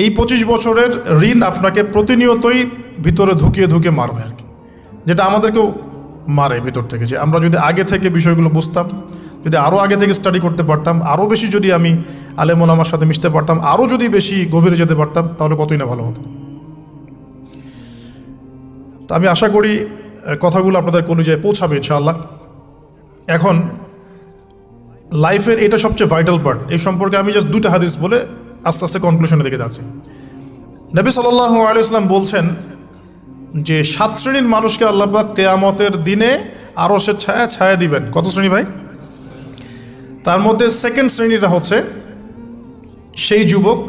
এই পঁচিশ বছরের ঋণ আপনাকে প্রতিনিয়তই ভিতরে ধুকিয়ে ধুকিয়ে মারবে আর কি। যেটা আমাদেরকেও মারে ভিতর থেকে যে আমরা যদি আগে থেকে বিষয়গুলো বুঝতাম, যদি আরও আগে থেকে স্টাডি করতে পারতাম আরও বেশি যদি আমি আলেমন আমার সাথে মিশতে পারতাম আরও যদি বেশি গভীরে যেতে পারতাম, তাহলে কতই না ভালো হতো। তো আমি আশা করি কথাগুলো আপনাদের কলিজায় পৌঁছাবে ইনশাআল্লাহ। এখন লাইফের এটা সবচেয়ে ভাইটাল পার্ট এই সম্পর্কে আমি জাস্ট দুটো হাদিস বলে আস্তে আস্তে কনক্লুশনের দিকে যাচ্ছি। নবী সাল্লাহ আলাইসলাম বলছেন যে, সাত শ্রেণির মানুষকে আল্লাহবাক কেয়ামতের দিনে আরও সে ছায়া ছায়া দিবেন। কত শ্রেণি ভাই? তার মধ্যে সেকেন্ড শ্রেণীটা হচ্ছে, সেই যুবক,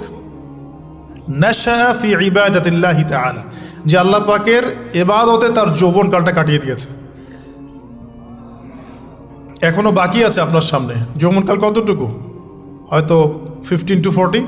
নেশা ফি ইবাদাতিল্লাহি তাআলা, যে আল্লাহ পাকের এবাদতে তার যৌবনকালটা কাটিয়ে দিয়েছে। এখনও বাকি আছে আপনার সামনে। যৌবনকাল কতটুকু? হয়তো ফিফটিন টু ফোরটি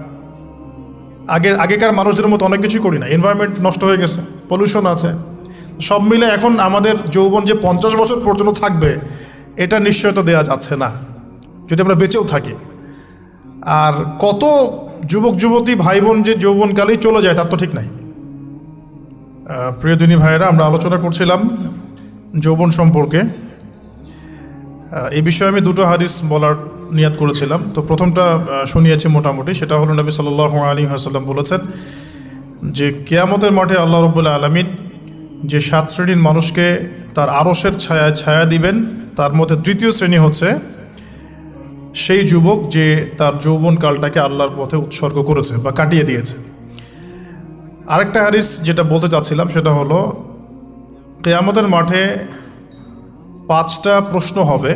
আগের আগেকার মানুষদের মতো অনেক কিছুই করি না। এনভায়রনমেন্ট নষ্ট হয়ে গেছে পলিউশন আছে। সব মিলে এখন আমাদের যৌবন যে পঞ্চাশ বছর পর্যন্ত থাকবে, এটা নিশ্চয়তা দেওয়া যাচ্ছে না, যদি আমরা বেঁচেও থাকি। আর কত যুবক, যুবতী ভাই বোন যে যৌবনকালেই চলে যায়, তার তো ঠিক নাই। প্রিয় দিনী ভাইয়েরা, আমরা আলোচনা করছিলাম যৌবন সম্পর্কে। এই বিষয়ে আমি দুটো হাদিস বলার নিয়াত করেছিলাম। তো প্রথমটা শুনিয়েছি মোটামুটি। সেটা হলো নবী সাল্লাহ আলী হাসাল্লাম বলেছেন যে, কেয়ামতের মাঠে আল্লাহ রবুল্লাহ আলমিন যে সাত শ্রেণির মানুষকে তার আরসের ছায়ায় ছায়া দিবেন, তার মধ্যে তৃতীয় শ্রেণি হচ্ছে সেই যুবক যে তার যৌবনকালটাকে আল্লাহর পথে উৎসর্গ করেছে বা কাটিয়ে দিয়েছে। আরেকটা হারিস যেটা বলতে চাচ্ছিলাম, সেটা হলো, কেয়ামতের মাঠে পাঁচটা প্রশ্ন হবে।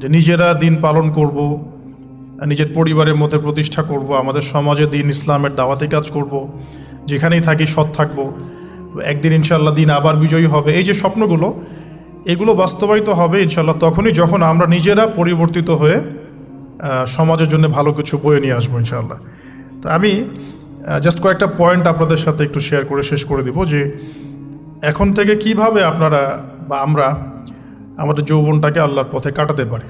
যে নিজেরা দিন পালন করব, নিজের পরিবারের মধ্যে প্রতিষ্ঠা করব, আমাদের সমাজে দিন ইসলামের দাওয়াতে কাজ করব, যেখানেই থাকি সৎ থাকব, একদিন ইনশাল্লাহ দিন আবার বিজয়ী হবে। এই যে স্বপ্নগুলো, এগুলো বাস্তবায়িত হবে ইনশাল্লাহ তখনই যখন আমরা নিজেরা পরিবর্তিত হয়ে সমাজের জন্য ভালো কিছু বয়ে নিয়ে আসব ইনশাল্লাহ তো আমি জাস্ট কয়েকটা পয়েন্ট আপনাদের সাথে একটু শেয়ার করে শেষ করে দিব যে, এখন থেকে কীভাবে আপনারা বা আমরা আমাদের যৌবনটাকে আল্লাহর পথে কাটাতে পারি।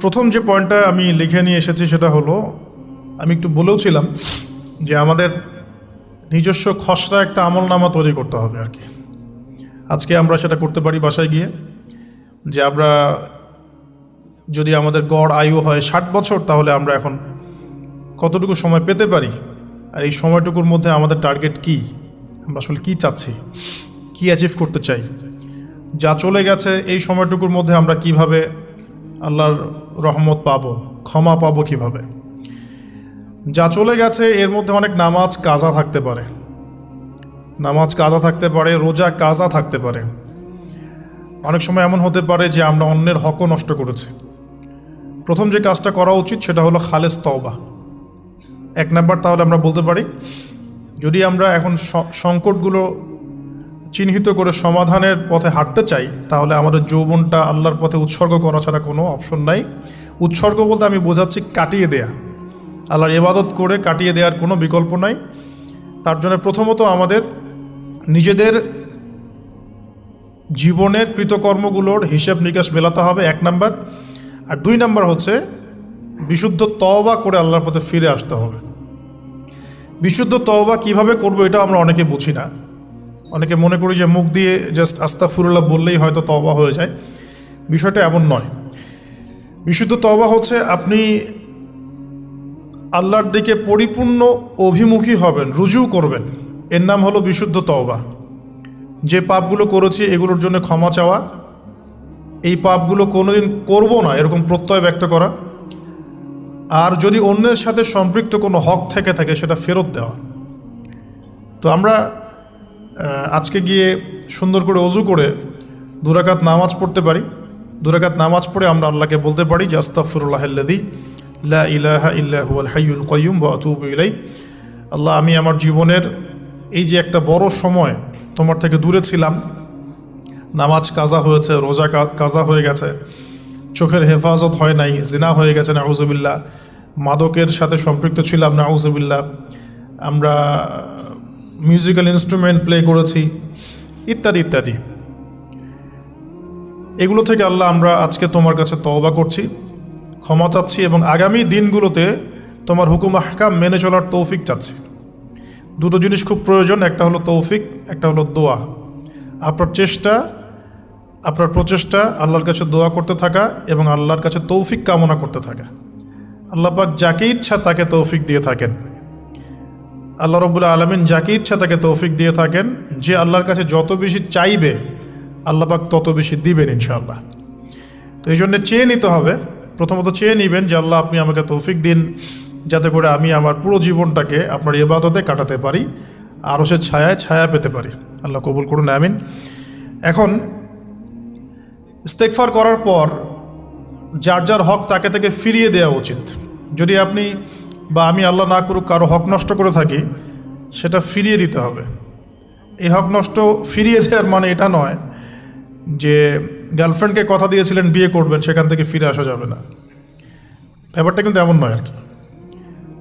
প্রথম যে পয়েন্টটা আমি লিখে নিয়ে এসেছি সেটা হলো, আমি একটু বলেওছিলাম যে আমাদের নিজস্ব খসড়া একটা আমলনামা তৈরি করতে হবে আর কি। আজকে আমরা সেটা করতে পারি বাসায় গিয়ে, যে আমরা যদি আমাদের গড় আয়ু হয় ষাট বছর, তাহলে আমরা এখন কতটুকু সময় পেতে পারি? আর এই সময়টুকুর মধ্যে আমাদের টার্গেট কি? আমরা আসলে কি চাচ্ছি? কি অ্যাচিভ করতে চাই? যা চলে গেছে এই সময়টুকুর মধ্যে আমরা কীভাবে আল্লাহর রহমত পাব, ক্ষমা পাব কীভাবে? যা চলে গেছে এর মধ্যে অনেক নামাজ কাজা থাকতে পারে। নামাজ কাজা থাকতে পারে, রোজা কাজা থাকতে পারে। অনেক সময় এমন হতে পারে যে আমরা অন্যের হকও নষ্ট করেছি। প্রথম যে কাজটা করা উচিত সেটা হলো খালেস তওবা। এক নাম্বার তাহলে আমরা বলতে পারি, যদি আমরা এখন সংকটগুলো চিহ্নিত করে সমাধানের পথে হাঁটতে চাই, তাহলে আমাদের যৌবনটা আল্লাহর পথে উৎসর্গ করা ছাড়া কোনো অপশন নাই। উৎসর্গ বলতে আমি বোঝাচ্ছি কাটিয়ে দেয়া। আল্লাহর ইবাদত করে কাটিয়ে দেওয়ার কোনো বিকল্প নাই। তার জন্য প্রথমত আমাদের নিজেদের জীবনের কৃতকর্মগুলোর হিসেব নিকাশ মেলাতে হবে, এক নাম্বার। আর দুই নাম্বার হচ্ছে বিশুদ্ধ তওবা করে আল্লাহর পথে ফিরে আসতে হবে। বিশুদ্ধ তওবা কীভাবে করব এটা আমরা অনেকে বুঝি না। অনেকে মনে করি যে মুখ দিয়ে জাস্ট আস্তাফুরুল্লাহ বললেই হয়তো তওবা হয়ে যায়। বিষয়টা এমন নয়। বিশুদ্ধ তওবা হচ্ছে আপনি আল্লাহর দিকে পরিপূর্ণ অভিমুখী হবেন, রুজু করবেন। এর নাম হলো বিশুদ্ধ তওবা। যে পাপগুলো করেছি এগুলোর জন্য ক্ষমা চাওয়া। এই পাপগুলো কোনোদিন করব না, এরকম প্রত্যয় ব্যক্ত করা। আর যদি অন্যের সাথে সম্পৃক্ত কোনো হক থেকে থাকে, সেটা ফেরত দেওয়া। তো আমরা আজকে গিয়ে সুন্দর করে অজু করে দুরাকাত নামাজ পড়তে পারি। দুরাকাত নামাজ পড়ে আমরা আল্লাহকে বলতে পারি যে আস্তাফিরুল্লাহাল্লাদি লা ইলাহা ইল্লা হুয়াল হাইয়ুল কাইয়ুম ওয়া আতুবু ইলাই আল্লাহ, আমি আমার জীবনের এই যে একটা বড় সময় তোমার থেকে দূরে ছিলাম। নামাজ কাজা হয়েছে, রোজা কাজা হয়ে গেছে। চোখের হেফাজত হয় নাই, জিনা হয়ে গেছে, নাউজুবিল্লাহ। মাদকের সাথে সম্পৃক্ত ছিলাম, নাউজুবিল্লাহ। আমরা মিউজিক্যাল ইনস্ট্রুমেন্ট প্লে করেছি, ইত্যাদি ইত্যাদি। এগুলো থেকে আল্লাহ আমরা আজকে তোমার কাছে তওবা করছি, ক্ষমা চাচ্ছি এবং আগামী দিনগুলোতে তোমার হুকুম আহকাম মেনে চলার তৌফিক চাচ্ছি। দুটো জিনিস খুব প্রয়োজন, একটা হলো তৌফিক, একটা হলো দোয়া। আপনার চেষ্টা, আপনার প্রচেষ্টা, আল্লাহর কাছে দোয়া করতে থাকা এবং আল্লাহর কাছে তৌফিক কামনা করতে থাকা। আল্লাহ পাক যাকে ইচ্ছা তাকে তৌফিক দিয়ে থাকেন। আল্লাহ রবুল্লা আলমিন যাকে ইচ্ছা তাকে তৌফিক দিয়ে থাকেন। যে আল্লাহর কাছে যত বেশি চাইবে, আল্লাহ পাক তত বেশি দিবেন ইনশাআল্লাহ। তো এই জন্য চেয়ে নিতে হবে। প্রথমত চেয়ে নেবেন যে আল্লাহ আপনি আমাকে তৌফিক দিন, যাতে করে আমি আমার পুরো জীবনটাকে আপনার ইবাদতে কাটাতে পারি আরও সে ছায়ায় ছায়া পেতে পারি। আল্লাহ কবুল করুন, আমিন। এখন ইস্তেকফার করার পর, যার যার হক তাকে তাকে ফিরিয়ে দেওয়া উচিত। যদি আপনি বা আমি আল্লাহ না করুক কারও হক নষ্ট করে থাকি, সেটা ফিরিয়ে দিতে হবে। এই হক নষ্ট ফিরিয়ে দেওয়ার মানে এটা নয় যে গার্লফ্রেন্ডকে কথা দিয়েছিলেন, বিয়ে করবেন, সেখান থেকে ফিরে আসা যাবে না। ব্যাপারটা কিন্তু এমন নয় আর কি।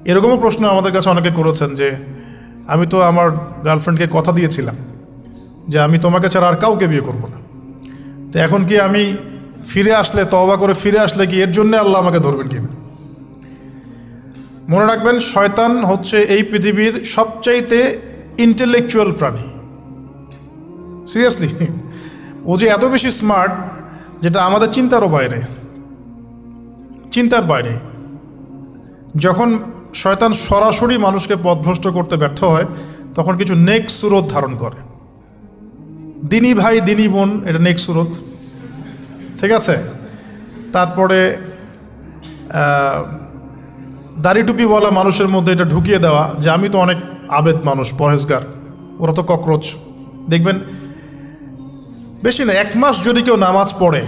এরকমও প্রশ্ন আমাদের কাছে অনেকে করেছেন যে, আমি তো আমার গার্লফ্রেন্ডকে কথা দিয়েছিলাম যে আমি তোমাকে ছাড়া আর কাউকে বিয়ে করব না। তো এখন কি আমি ফিরে আসলে তবা করে ফিরে আসলে কি এর জন্য আল্লাহ আমাকে ধরবেন কিনা? মনে রাখবেন, শয়তান হচ্ছে এই পৃথিবীর সবচাইতে ইন্টেলেকচুয়াল প্রাণী। সিরিয়াসলি ও যে এত বেশি স্মার্ট যেটা আমাদের চিন্তারও বাইরে। চিন্তার বাইরে। যখন শয়তান সরাসরি মানুষকে পথভ্রষ্ট করতে ব্যর্থ হয়, তখন কিছু নেক সুরত ধারণ করে। দিনী ভাই, দিনী বোন, এটা নেক সুরত। ঠিক আছে? তারপরে দাড়ি টুপিওয়ালা মানুষের মধ্যে এটা ঢুকিয়ে দেওয়া যে আমি তো অনেক আবেদ মানুষ, পরহেজগার। ওরা তো ককরোচ। দেখবেন, বেশি না, এক মাস যদি কেউ নামাজ পড়ে,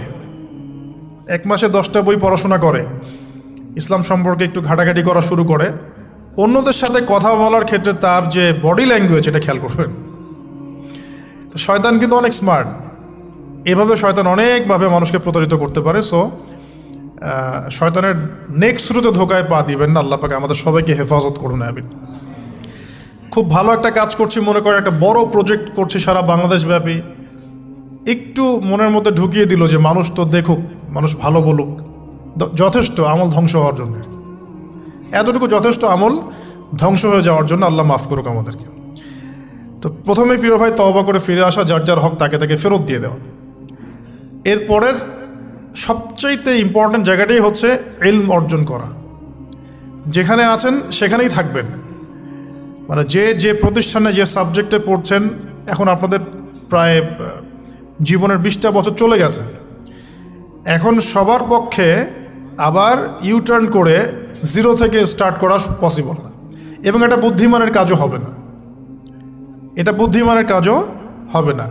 এক মাসে দশটা বই পড়াশোনা করে, ইসলাম সম্পর্কে একটু ঘাটাঘাটি করা শুরু করে, অন্যদের সাথে কথা বলার ক্ষেত্রে তার যে বডি ল্যাঙ্গুয়েজ, এটা খেয়াল করবেন। শয়তান কিন্তু অনেক স্মার্ট এভাবে শয়তান অনেকভাবে মানুষকে প্রতারিত করতে পারে সো শয়তানের নেক্সট শুরুতে ধোকায় পা দিবেন না, আল্লাহ পাকে আমাদের সবাইকে হেফাজত করুন আবিন খুব ভালো একটা কাজ করছি, মনে করেন একটা বড় প্রজেক্ট করছি সারা বাংলাদেশ ব্যাপী। একটু মনের মধ্যে ঢুকিয়ে দিল যে মানুষ তো দেখুক, মানুষ ভালো বলুক যথেষ্ট আমল ধ্বংস হওয়ার জন্য। এতটুকু যথেষ্ট আমল ধ্বংস হয়ে যাওয়ার জন্য আল্লাহ মাফ করুক আমাদেরকে। তো প্রথমে প্রিয় ভাই তওবা করে ফিরে আসা, যার যার হক তাকে তাকে ফেরত দিয়ে দেওয়া। এরপরের সবচাইতে ইম্পর্ট্যান্ট জায়গাটাই হচ্ছে এলম অর্জন করা। যেখানে আছেন, সেখানেই থাকবেন। মানে যে যে প্রতিষ্ঠানে, যে সাবজেক্টে পড়ছেন, এখন আপনাদের প্রায় জীবনের বিশটা বছর চলে গেছে। এখন সবার পক্ষে আবার ইউ টার্ন করে জিরো থেকে স্টার্ট করা পসিবল না। এবং এটা বুদ্ধিমানের কাজও হবে না। এটা বুদ্ধিমানের কাজও হবে না।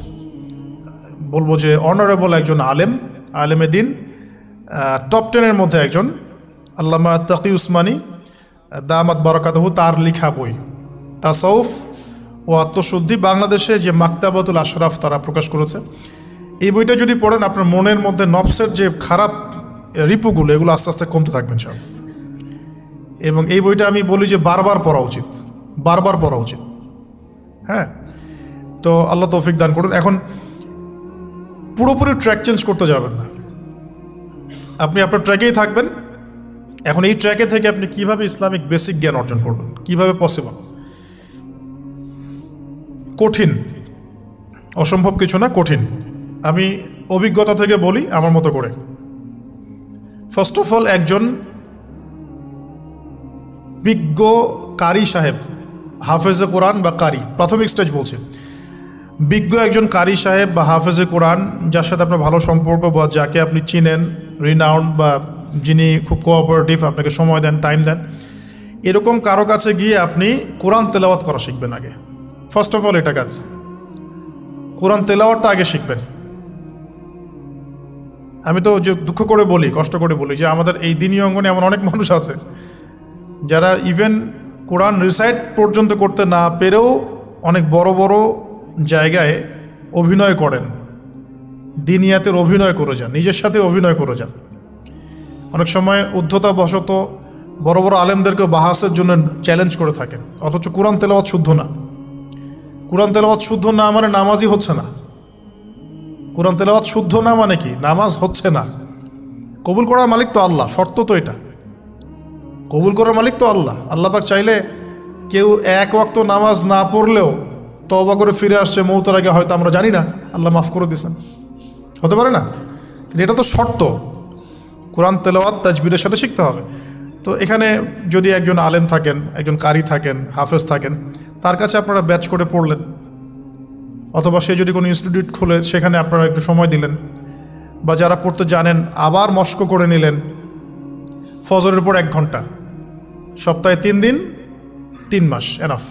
বলব যে অনারেবল একজন আলেম, আলেমে দিন টপ টেনের মধ্যে একজন, আল্লামা তাকি উসমানী, দামাত বরকাতহু, তার লিখা বই, তাসাউফ ও আত্মশুদ্ধি বাংলাদেশে যে মাক্তাবাতুল আশরাফ তারা প্রকাশ করেছে। এই বইটা যদি পড়েন, আপনার মনের মধ্যে নফসের যে খারাপ রিপুগুলো, এগুলো আস্তে আস্তে কমতে থাকবেন সব এবং এই বইটা আমি বলি যে বারবার পড়া উচিত, বারবার পড়া উচিত। হ্যাঁ? তো আল্লাহ তৌফিক দান করুন। এখন পুরোপুরি ট্র্যাক চেঞ্জ করতে যাবেন না। আপনি আপনার ট্র্যাকেই থাকবেন। এখন এই ট্র্যাকে থেকে আপনি কীভাবে ইসলামিক বেসিক জ্ঞান অর্জন করবেন? কীভাবে পসিবল কঠিন। অসম্ভব কিছু না, কঠিন। আমি অভিজ্ঞতা থেকে বলি আমার মতো করে। ফার্স্ট অফ অল একজন বিজ্ঞ কারি সাহেব, হাফেজে কোরআন বা কারি, প্রাথমিক স্টেজ বলছে। বিজ্ঞ একজন কারি সাহেব বা হাফেজে কোরআন, যার সাথে আপনার ভালো সম্পর্ক বা যাকে আপনি চিনেন রিনাউন্ড বা যিনি খুব কোঅপারেটিভ আপনাকে সময় দেন টাইম দেন, এরকম কারও কাছে গিয়ে আপনি কোরআন তেলাওয়াত করা শিখবেন আগে। ফার্স্ট অফ অল এটা কাজ। কোরআন তেলাওয়াতটা আগে শিখবেন। আমি তো যে দুঃখ করে বলি, কষ্ট করে বলি যে আমাদের এই দিনী অঙ্গনে এমন অনেক মানুষ আছে, যারা ইভেন কোরআন রিসাইট পর্যন্ত করতে না পেরেও অনেক বড় বড় জায়গায় অভিনয় করেন। দিনিয়াতের অভিনয় করে যান, নিজের সাথে অভিনয় করে যান। অনেক সময় উদ্ধতা বশত বড় বড় আলেমদেরকে বাহাসের জন্য চ্যালেঞ্জ করে থাকেন। অথচ কোরআন তেলাওয়াত শুদ্ধ না। কোরআন তেলাওয়াত শুদ্ধ না মানে নামাজই হচ্ছে না। কোরআন তেলাওয়াত শুদ্ধ না মানে কি? নামাজ হচ্ছে না। কবুল করার মালিক তো আল্লাহ, শর্ত তো এটা। কবুল করার মালিক তো আল্লাহ। আল্লাহ পাক চাইলে কেউ এক ওয়াক্ত নামাজ না পড়লেও তবা করে ফিরে আসছে, মৌতের আগে হয়তো আমরা জানি না। আল্লাহ মাফ করে দিয়েছেন। হতে পারে না? কিন্তু এটা তো শর্ত। কোরআন তেলাওয়াত তাজবিরের সাথে শিখতে হবে। তো এখানে যদি একজন আলেম থাকেন, একজন কারি থাকেন, হাফেজ থাকেন, তার কাছে আপনারা ব্যাচ করে পড়লেন। অথবা সে যদি কোনো ইনস্টিটিউট খুলে, সেখানে আপনারা একটু সময় দিলেন। বা যারা পড়তে জানেন, আবার মস্ক করে নিলেন, ফজরের পর এক ঘণ্টা। সপ্তাহে তিন দিন, তিন মাস এনাফ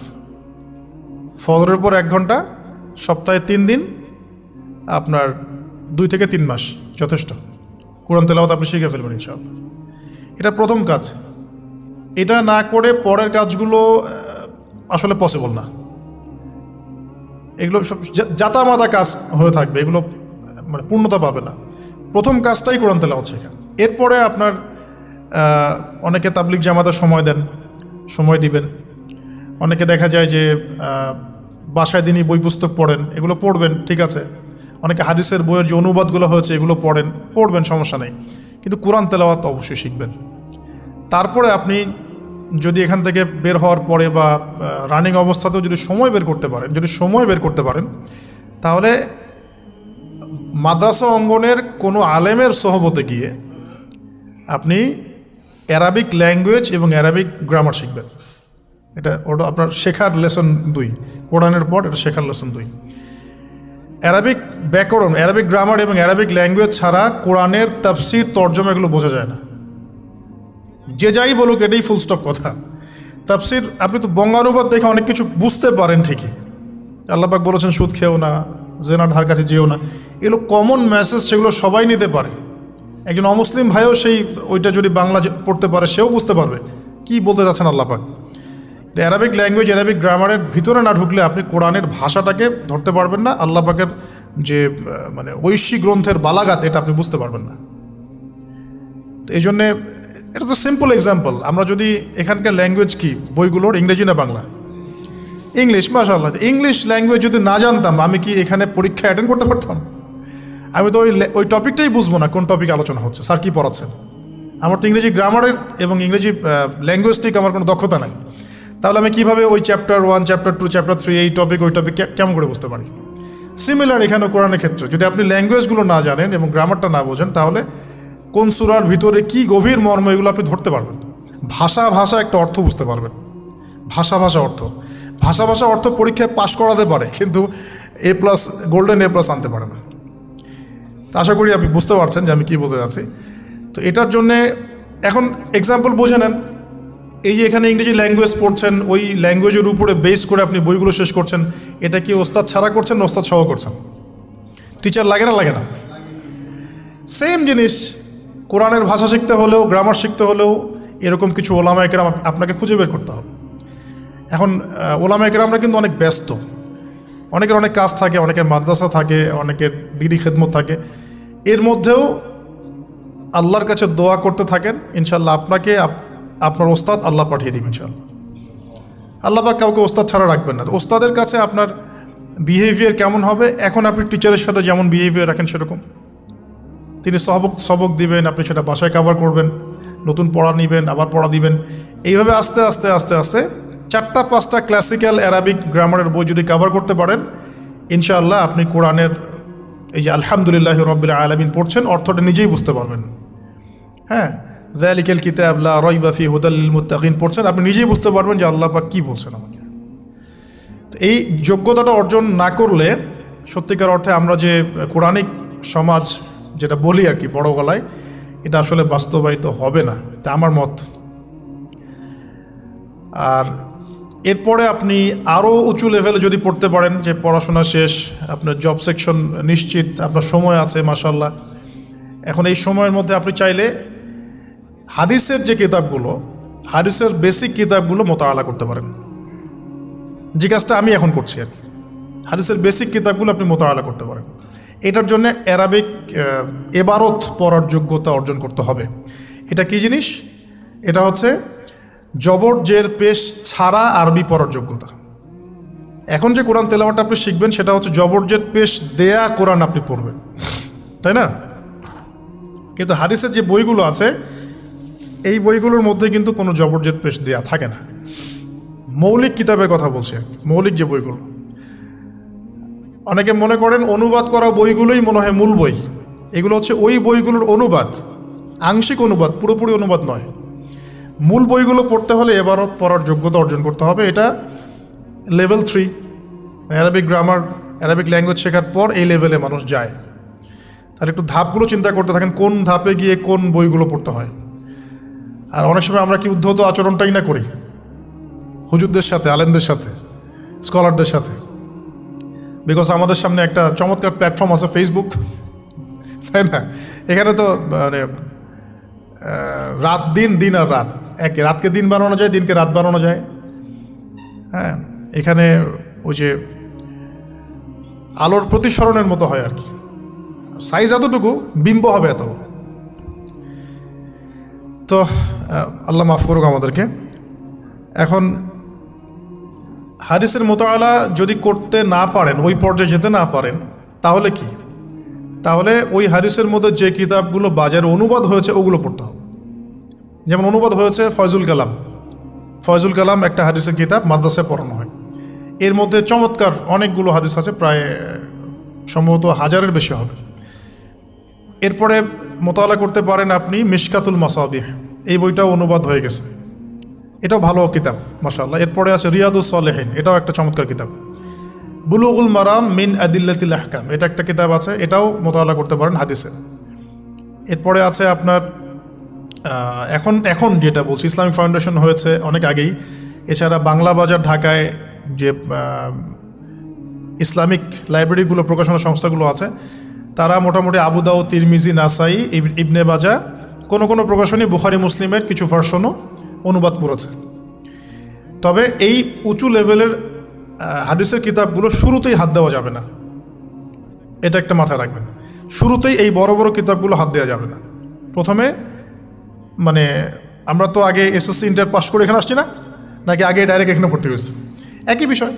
ফজরের পর এক ঘণ্টা, সপ্তাহে তিন দিন, আপনার দুই থেকে তিন মাস যথেষ্ট। কোরআন তেলাওয়াত আপনি শিখে ফেলবেন ইনশাআল্লাহ। এটা প্রথম কাজ। এটা না করে পরের কাজগুলো আসলে পসিবল না। এগুলো সব যা- জাতামাতা কাজ হয়ে থাকবে, এগুলো মানে পূর্ণতা পাবে না। প্রথম কাজটাই কোরআন তেলাওয়াত শেখা। এরপরে আপনার অনেকে তাবলিক জামাতে সময় দেন, সময় দিবেন। অনেকে দেখা যায় যে বাসায় দিনই বই পুস্তক পড়েন, এগুলো পড়বেন, ঠিক আছে। অনেকে হাদিসের বইয়ের যে অনুবাদগুলো হয়েছে, এগুলো পড়েন, পড়বেন, সমস্যা নেই। কিন্তু কোরআন তেলাওয়াত অবশ্যই শিখবেন। তারপরে আপনি যদি এখান থেকে বের হওয়ার পরে বা রানিং অবস্থাতেও যদি সময় বের করতে পারেন, যদি সময় বের করতে পারেন, তাহলে মাদ্রাসা অঙ্গনের কোনো আলেমের সহবতে গিয়ে আপনি অ্যারাবিক ল্যাঙ্গুয়েজ এবং অ্যারাবিক গ্রামার শিখবেন। এটা ওটা আপনার শেখার লেসন দুই। কোরআনের পর এটা শেখার লেসন দুই। অ্যারাবিক ব্যাকরণ, অ্যারাবিক গ্রামার এবং অ্যারাবিক ল্যাঙ্গুয়েজ ছাড়া কোরআনের তাফসির, তর্জমা এগুলো বোঝা যায় না। যে যাই বলুক, এটাই ফুল স্টপ কথা। তাফসির, আপনি তো বঙ্গানুবাদ দেখে অনেক কিছু বুঝতে পারেন ঠিকই। আল্লাপাক বলেছেন, সুদ খেও না, জেনার ধার কাছে যেও না। এগুলো কমন মেসেজ সেগুলো সবাই নিতে পারে। একজন অমুসলিম ভাইও সেই, ওইটা যদি বাংলা পড়তে পারে, সেও বুঝতে পারবে। কি বলতে চাচ্ছেন আল্লাপাক অ্যারাবিক ল্যাঙ্গুয়েজ অ্যারাবিক গ্রামারের ভিতরে না ঢুকলে আপনি কোরআনের ভাষাটাকে ধরতে পারবেন না, আল্লাহ পাকের যে মানে ঐশী গ্রন্থের বালাগাত এটা আপনি বুঝতে পারবেন না। তো এই জন্যে, এটা তো সিম্পল এক্সাম্পল আমরা যদি এখানকার ল্যাঙ্গুয়েজ কি, বইগুলোর ইংরেজি না বাংলা? ইংলিশ মাশাআল্লাহ। ইংলিশ ল্যাঙ্গুয়েজ যদি না জানতাম, আমি কি এখানে পরীক্ষা অ্যাটেন্ড করতে পারতাম? আমি তো ওই ওই টপিকটাই বুঝব না, কোন টপিক আলোচনা হচ্ছে। স্যার কী পড়াচ্ছেন? আমার তো ইংরেজি গ্রামারের এবং ইংরেজি ল্যাঙ্গুয়েজটিক আমার কোনো দক্ষতা নাই। তাহলে আমি কীভাবে ওই chapter one chapter two chapter three এই টপিক ওই টপিক কেমন করে বুঝতে পারি? সিমিলার এখানে কোরআনের ক্ষেত্রে, যদি আপনি ল্যাঙ্গুয়েজগুলো না জানেন এবং গ্রামারটা না বোঝেন, তাহলে কোন সুরার ভিতরে কি গভীর মর্ম এগুলো আপনি ধরতে পারবেন? ভাষা ভাষা একটা অর্থ বুঝতে পারবেন। ভাষা ভাষা অর্থ। ভাষা ভাষা অর্থ পরীক্ষায় পাশ করাতে পারে, কিন্তু A plus golden A plus আনতে পারে না। তো আশা করি আপনি বুঝতে পারছেন যে আমি কী বলতে যাচ্ছি। তো এটার জন্যে এখন এক্সাম্পল বোঝে নেন। এই যে এখানে ইংরেজি ল্যাঙ্গুয়েজ পড়ছেন, ওই ল্যাঙ্গুয়েজের উপরে বেস করে আপনি বইগুলো শেষ করছেন, এটা কি ওস্তাদ ছাড়া করছেন না ওস্তাদ সহ করছেন? টিচার লাগে না লাগে না? সেম জিনিস, কোরআনের ভাষা শিখতে হলেও গ্রামার শিখতে হলেও, এরকম কিছু ওলামা একরাম আপনাকে খুঁজে বের করতে হবে। এখন ওলামা একরামরা কিন্তু অনেক ব্যস্ত। অনেকের অনেক কাজ থাকে, অনেকের মাদ্রাসা থাকে, অনেকের দিদি খেদমত থাকে। এর মধ্যেও আল্লাহর কাছে দোয়া করতে থাকেন ইনশাল্লাহ আপনাকে আপ- আপনার ওস্তাদ আল্লাহ পাঠিয়ে দিবেন ইনশাল্লাহ আল্লাহ পাক কাউকে ওস্তাদ ছাড়া রাখবেন না। ওস্তাদের কাছে আপনার বিহেভিয়ার কেমন হবে? এখন আপনি টিচারের সাথে যেমন বিহেভিয়ার রাখেন সেরকম। তিনি সবক সবক দিবেন, আপনি সেটা বাসায় কভার করবেন, নতুন পড়া নেবেন, আবার পড়া দিবেন। এইভাবে আস্তে আস্তে আস্তে আস্তে চারটা, পাঁচটা ক্লাসিক্যাল অ্যারাবিক গ্রামারের বই যদি কভার করতে পারেন, ইনশাআল্লাহ আপনি কোরআনের এই যে আলহামদুলিল্লাহ রব্বিল আলমিন পড়ছেন, অর্থটা নিজেই বুঝতে পারবেন। হ্যাঁ? জালিকেল কিতাব লা রাইবা ফি হুদাল মুত্তাকিন পড়ছেন। আপনি নিজেই বুঝতে পারবেন যে আল্লাহ পাক কী বলছেন আমাকে। তো এই যোগ্যতাটা অর্জন না করলে, সত্যিকার অর্থে আমরা যে কোরআনিক সমাজ যেটা বলি আর কি বড় গলায়, এটা আসলে বাস্তবায়িত হবে না। তা আমার মত। আর এরপরে আপনি আরও উঁচু লেভেলে যদি পড়তে পারেন, যে পড়াশোনা শেষ, আপনার জব সেকশন নিশ্চিত, আপনার সময় আছে মাসাল্লাহ এখন এই সময়ের মধ্যে আপনি চাইলে হাদিসের যে কিতাবগুলো, হাদিসের বেসিক কিতাবগুলো মোতাবেলা করতে পারেন। যে কাজটা আমি এখন করছি আর কি। হাদিসের বেসিক কিতাবগুলো আপনি মোতাবেলা করতে পারেন। এটার জন্য অ্যারাবিক এবারত পড়ার যোগ্যতা অর্জন করতে হবে। এটা কি জিনিস? এটা হচ্ছে জবর জের পেশ ছাড়া আরবি পড়ার যোগ্যতা। এখন যে কোরআন তেলাওয়াটা আপনি শিখবেন, সেটা হচ্ছে জবর জের পেশ দেয়া কোরআন আপনি পড়বেন। তাই না? কিন্তু হাদিসের যে বইগুলো আছে এই বইগুলোর মধ্যে কিন্তু কোনো জবরজের পেশ দেওয়া থাকে না। মৌলিক কিতাবের কথা বলছি কি, মৌলিক যে বইগুলো। অনেকে মনে করেন অনুবাদ করা বইগুলোই মনে হয় মূল বই। এগুলো হচ্ছে ওই বইগুলোর অনুবাদ। আংশিক অনুবাদ পুরোপুরি অনুবাদ নয়। মূল বইগুলো পড়তে হলে এবারও পড়ার যোগ্যতা অর্জন করতে হবে। এটা level three Arabic grammar Arabic language শেখার পর এই লেভেলে মানুষ যায়। তার একটু ধাপগুলো চিন্তা করতে থাকেন কোন ধাপে গিয়ে কোন বইগুলো পড়তে হয়। আর অনেক সময় আমরা কি উদ্ধত আচরণটাই না করি। হুজুরদের সাথে, আলেমদের সাথে, স্কলারদের সাথে। বিকজ আমাদের সামনে একটা চমৎকার প্ল্যাটফর্ম আছে ফেসবুক তাই না? এখানে তো মানে রাত দিন দিন আর রাত। একে রাতকে দিন বানানো যায়, দিনকে রাত বানানো যায়। হ্যাঁ এখানে ওই যে আলোর প্রতিসরণের মতো হয় আর কি। সাইজ এতটুকু, বিম্ব হবে এত। তো আল্লাহ মাফ করুক আমাদেরকে। এখন হারিসের মোতালা যদি করতে না পারেন, ওই পর্যায়ে যেতে না পারেন, তাহলে কি? তাহলে ওই হারিসের মধ্যে যে কিতাবগুলো বাজারে অনুবাদ হয়েছে, ওগুলো পড়তে হবে। যেমন অনুবাদ হয়েছে ফয়জুল কালাম। ফয়জুল কালাম একটা হাদিসের কিতাব মাদ্রাসায় পড়ানো হয়। এর মধ্যে চমৎকার অনেকগুলো হাদিস আছে, প্রায়, সম্ভবত হাজারের বেশি হবে। এরপরে মোতালা করতে পারেন আপনি মিশকাতুল মাসাবিহ। এই বইটাও অনুবাদ হয়ে গেছে। এটাও ভালো কিতাব মাসাল্লাহ এরপরে আছে রিয়াদুস সলেহিন, এটাও একটা চমৎকার কিতাব। বুলুগুল মারাম মিন আদিল্লাতিল আহকাম, এটা একটা কিতাব আছে, এটাও মোতালা করতে পারেন হাদিসে। এরপরে আছে আপনার এখন এখন যেটা বলছি, ইসলামিক ফাউন্ডেশন হয়েছে অনেক আগেই। এছাড়া বাংলা বাজার ঢাকায় যে ইসলামিক লাইব্রেরিগুলো, প্রকাশনা সংস্থাগুলো আছে তারা মোটামুটি আবুদাও তিরমিজি, নাসাই, ইব- ইবনে বাজা কোনো কোনো প্রকাশনী বুখারি, মুসলিমের কিছু ভার্সনও অনুবাদ করেছে। তবে এই উঁচু লেভেলের হাদিসের কিতাবগুলো শুরুতেই হাত দেওয়া যাবে না। এটা একটা মাথায় রাখবেন। শুরুতেই এই বড় বড় কিতাবগুলো হাত দেওয়া যাবে না। প্রথমে মানে আমরা তো আগে এসএসসি, ইন্টার পাস করে এখানে আসছি না? নাকি আগে ডাইরেক্ট এখানে ভর্তি হয়েছি? একই বিষয়।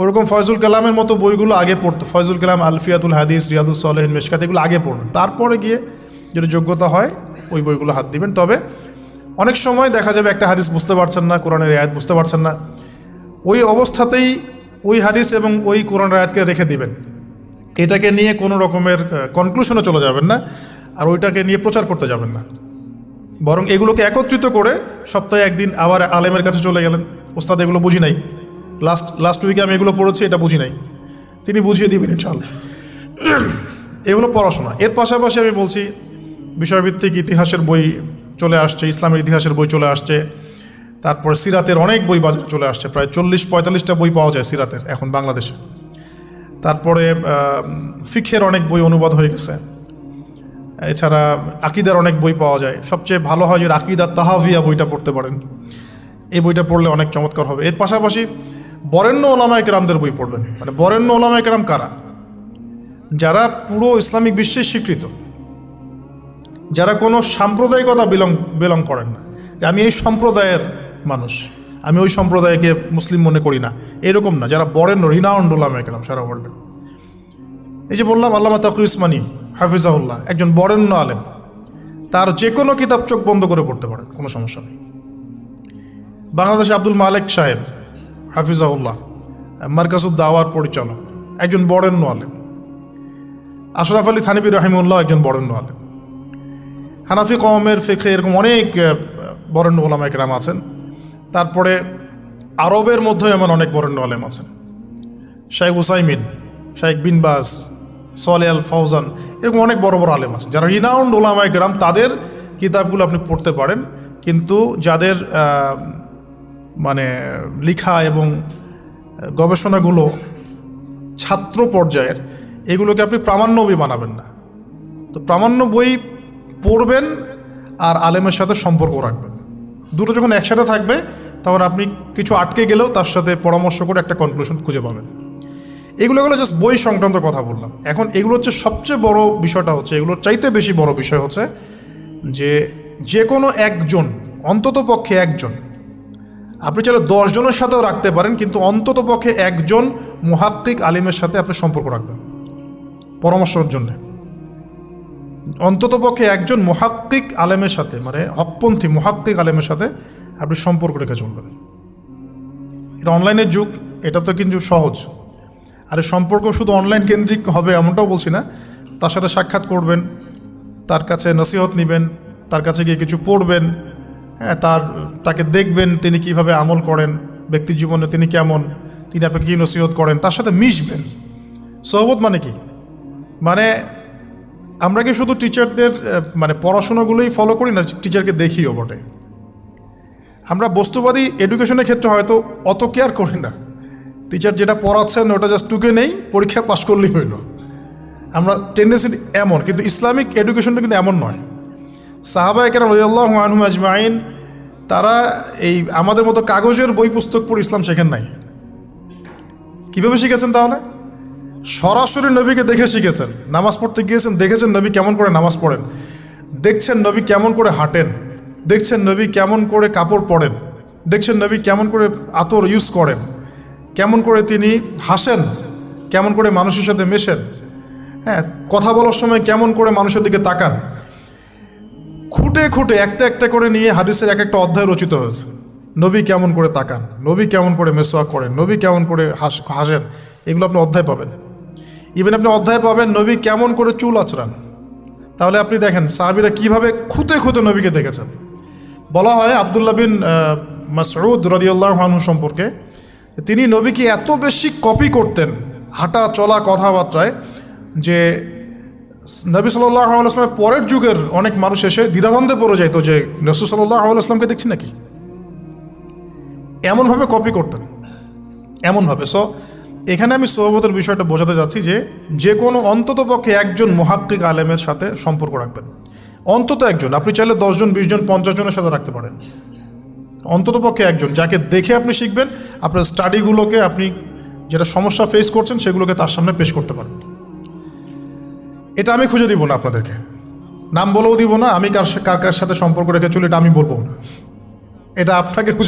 ওরকম ফয়জুল কালামের মতো বইগুলো আগে পড়তো। ফয়জুল কালাম, আলফিয়াতুল হাদিস রিয়াদুল সালেহিন, মেশকাত, এগুলো আগে পড়ুন। তারপরে গিয়ে যদি যোগ্যতা হয়, ওই বইগুলো হাত দিবেন। তবে অনেক সময় দেখা যাবে একটা হাদিস বুঝতে পারছেন না, কোরআনের আয়াত বুঝতে পারছেন না। ওই অবস্থাতেই ওই হাদিস এবং ওই কোরআন আয়াতকে রেখে দিবেন। এটাকে নিয়ে কোনো রকমের কনক্লুশনে চলে যাবেন না, আর ওইটাকে নিয়ে প্রচার করতে যাবেন না। বরং এগুলোকে একত্রিত করে সপ্তাহে একদিন আবার আলেমের কাছে চলে গেলেন। ওস্তাদ এগুলো বুঝি নাই। লাস্ট লাস্ট উইকে আমি এগুলো পড়েছি, এটা বুঝি নাই। তিনি বুঝিয়ে দিবেন ইনশাল্লাহ এগুলো পড়াশোনা। এর পাশাপাশি আমি বলছি, বিষয়ভিত্তিক ইতিহাসের বই চলে আসছে, ইসলামের ইতিহাসের বই চলে আসছে। তারপর সিরাতের অনেক বই বাজারে চলে আসছে, প্রায় চল্লিশ, পঁয়তাল্লিশটা বই পাওয়া যায় সিরাতের এখন বাংলাদেশে। তারপরে ফিখের অনেক বই অনুবাদ হয়ে গেছে। এছাড়া আকিদার অনেক বই পাওয়া যায়। সবচেয়ে ভালো হয় যে আকিদা তাহাভিয়া বইটা পড়তে পারেন। এই বইটা পড়লে অনেক চমৎকার হবে। এর পাশাপাশি বরেণ্য ওলামায় কেরামদের বই পড়বেন। মানে বরেণ্য ওলামায় কেরাম কারা? যারা পুরো ইসলামিক বিশ্বে স্বীকৃত। যারা কোনো সাম্প্রদায়িকতা বিলং বিলং করেন না। যে আমি এই সম্প্রদায়ের মানুষ। আমি ওই সম্প্রদায়কে মুসলিম মনে করি না। এরকম না। যারা বরেণ্য রিনাউন্ড ওলামায় কেরাম সারা ওয়ার্ল্ডে এই যে বললাম, আল্লামা তাকু ইসমানি হাফিজাহুল্লাহ, একজন বরেণ্য আলেম। তার যে কোনো কিতাব চোখ বন্ধ করে পড়তে পারেন, কোনো সমস্যা নেই। বাংলাদেশে আব্দুল মালেক সাহেব হাফিজাহুল্লাহ, মার্কাসুদ দাওয়ার পরিচালক, একজন বরেণ্য আলেম আশরাফ আলী থানিবি রহিমুল্লাহ একজন বরেণ্য আলেম হানাফি কওমের ফেখে এরকম অনেক বরেণ্য ওলামা একরাম আছেন। তারপরে আরবের মধ্যেও এমন অনেক বরেণ্য আলেম আছেন। শাইখ হুসাইমিন শাইখ বিন বাস সলে আল ফৌজান এরকম অনেক বড় বড় আলেম আছে যারা রিনাউন্ড ওলামায় গ্রাম তাদের কিতাবগুলো আপনি পড়তে পারেন। কিন্তু যাদের মানে লিখা এবং গবেষণাগুলো ছাত্র পর্যায়ের, এগুলোকে আপনি প্রামাণ্য বই বানাবেন না। তো প্রামাণ্য বই পড়বেন আর আলেমের সাথে সম্পর্ক রাখবেন। দুটো যখন একসাথে থাকবে, তখন আপনি কিছু আটকে গেলেও তার সাথে পরামর্শ করে একটা কনক্লুশন খুঁজে পাবেন। এগুলো হলো জাস্ট বই সংক্রান্ত কথা বললাম। এখন এগুলো হচ্ছে সবচেয়ে বড় বিষয়টা হচ্ছে, এগুলোর চাইতে বেশি বড় বিষয় হচ্ছে যে যে কোনো একজন অন্তত পক্ষে একজন আপনি চাইলে দশজনের সাথেও রাখতে পারেন, কিন্তু অন্তত পক্ষে একজন মুহাক্কিক আলিমের সাথে আপনি সম্পর্ক রাখবেন, পরামর্শের জন্য। অন্তত পক্ষে একজন মুহাক্কিক আলেমের সাথে মানে হকপন্থী মুহাক্কিক আলেমের সাথে আপনি সম্পর্ক রেখে চলবেন। এটা অনলাইনের যুগ, এটা তো কিন্তু সহজ। আর সম্পর্ক শুধু অনলাইন কেন্দ্রিক হবে এমনটাও বলছি না। তার সাথে সাক্ষাৎ করবেন, তার কাছে নসিহত নেবেন, তার কাছে গিয়ে কিছু পড়বেন হ্যাঁ তার, তাকে দেখবেন তিনি কীভাবে আমল করেন, ব্যক্তি জীবনে তিনি কেমন, তিনি আপনাকে কী নসিহত করেন, তার সাথে মিশবেন। সহবত মানে কি? মানে আমরা কি শুধু টিচারদের মানে পড়াশোনাগুলোই ফলো করি না টিচারকে দেখিও বটে? আমরা বস্তুবাদী এডুকেশনের ক্ষেত্রে হয়তো অত কেয়ার করি না। টিচার যেটা পড়াচ্ছেন, ওটা জাস্ট টুকে নেই, পরীক্ষা পাশ করলেই হইল। আমরা টেন্ডেন্সি এমন, কিন্তু ইসলামিক এডুকেশনটা কিন্তু এমন নয়। সাহাবা একের রয়াল্লাহ আনহু আজমাইন, তারা এই আমাদের মতো কাগজের বই পুস্তক পড়ে ইসলাম শেখেন নাই। কীভাবে শিখেছেন তাহলে? সরাসরি নবীকে দেখে শিখেছেন। নামাজ পড়তে গিয়েছেন, দেখেছেন নবী কেমন করে নামাজ পড়েন। দেখছেন নবী কেমন করে হাঁটেন। দেখছেন নবী কেমন করে কাপড় পরেন। দেখছেন নবী কেমন করে আতর ইউজ করেন। কেমন করে তিনি হাসেন। কেমন করে মানুষের সাথে মেশেন। হ্যাঁ কথা বলার সময় কেমন করে মানুষের দিকে তাকান। খুঁটে খুঁটে একটা একটা করে নিয়ে হাদিসের এক একটা অধ্যায় রচিত হয়েছে। নবী কেমন করে তাকান নবী কেমন করে মেসোয়াক করেন নবী কেমন করে হাস হাসেন এগুলো আপনি অধ্যায় পাবেন। ইভেন আপনি অধ্যায় পাবেন নবী কেমন করে চুল আচরান তাহলে আপনি দেখেন সাহাবিরা কীভাবে খুঁতে খুঁতে নবীকে দেখেছেন। বলা হয় আবদুল্লাহ বিন আহ, মাসউদ রদিউল্লাহ হানু সম্পর্কে তিনি নবীকে এত বেশি কপি করতেন হাঁটা চলা কথাবার্তায় যে নবী সাল্লাহ পরের যুগের অনেক মানুষ এসে দ্বিধাদ্বন্দ্বে পড়ে যেত যে রসুল সাল্লাহ আলাইসলামকে দেখছি নাকি? এমনভাবে কপি করতেন। এমনভাবে। সো এখানে আমি সোহবতের বিষয়টা বোঝাতে যাচ্ছি যে যে কোনো অন্তত পক্ষে একজন মহাক্কিক আলেমের সাথে সম্পর্ক রাখবেন। অন্তত একজন। আপনি চাইলে দশজন বিশজন পঞ্চাশ জনের সাথে রাখতে পারেন। অন্তত পক্ষে একজন। যাকে দেখে আপনি শিখবেন, আপনার স্টাডিগুলোকে আপনি যেটা সমস্যা ফেস করছেন, সেগুলোকে তার সামনে পেশ করতে পারেন। এটা আমি খুঁজে দিব না আপনাদেরকে। নাম বলেও দিব না, আমি কার কার কার সাথে সম্পর্ক রেখে চলি এটা আমি বলব না। এটা আপনাকে খুঁজে